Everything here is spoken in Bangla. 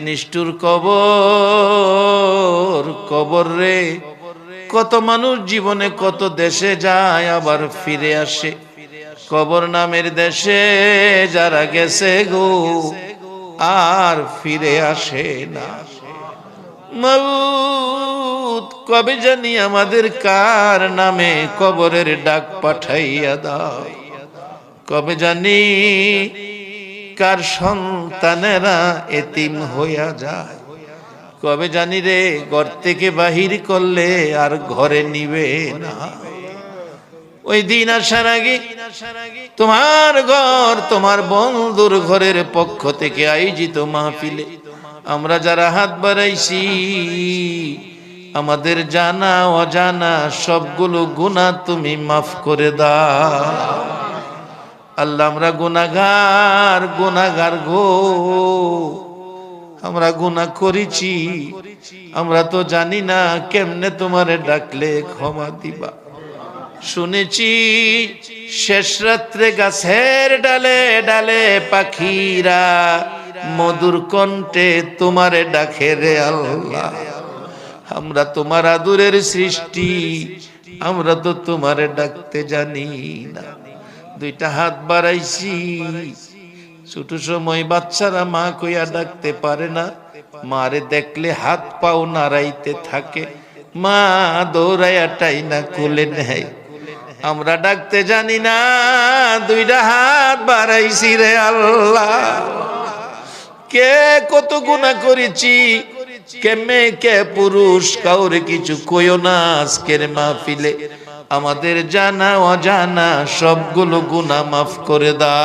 নিষ্ঠুর কবর কবর রে। কত মানুষ জীবনে কত দেশে যায়, আবার ফিরে আসে। কবর নামের দেশে যারা গেছে গো, আর ফিরে আসে না। মউত, কবে জানি আমাদের কার নামে কবরের ডাক পাঠাইয়া দাও। কবে জানি কার সন্তানেরা এতিম হইয়া যায়। কবে জানি রে, ঘর থেকে বাহির করলে আর ঘরে নিবে না। ওই দিন আসার আগে তোমার ঘর, তোমার বন্ধুর ঘরের পক্ষ থেকে আয়োজিত মাহফিলে আমরা যারা হাত বাড়াইছি, আমাদের জানা, অজানা সবগুলো গুণা তুমি মাফ করে দাও। আল্লাহ আমরা গুনাগার গুনাগার গো। আমরা গুনাহ করেছি। আমরা তো জানি না কেমনে তোমারে ডাকলে ক্ষমা দিবা। শুনেছি, শেষ রাত্রে গাছের ডালে ডালে পাখিরা মধুর কণ্ঠে তোমারে ডাকে রে আল্লাহ। আমরা তোমার আদুরের সৃষ্টি, আমরা তো তোমারে ডাকতে জানি না। দুইটা হাত বাড়াইছি। ছোট সময় বাচ্চারা মা কইয়া ডাকতে পারে না। মারে দেখলে হাত পাও নাড়াইতে থাকে। মা দৌড়াইয়া টাইনা কোলে নেয়। আমরা ডাকতে জানি না, দুইটা হাত বাড়াইছি রে আল্লাহ। কে কত গুণা করেছি, কে মেয়ে, কে পুরুষ, কাউরে কিছু কইও না আজকের মাহফিলে। আমাদের জানা অজানা সবগুলো গুণা মাফ করে দা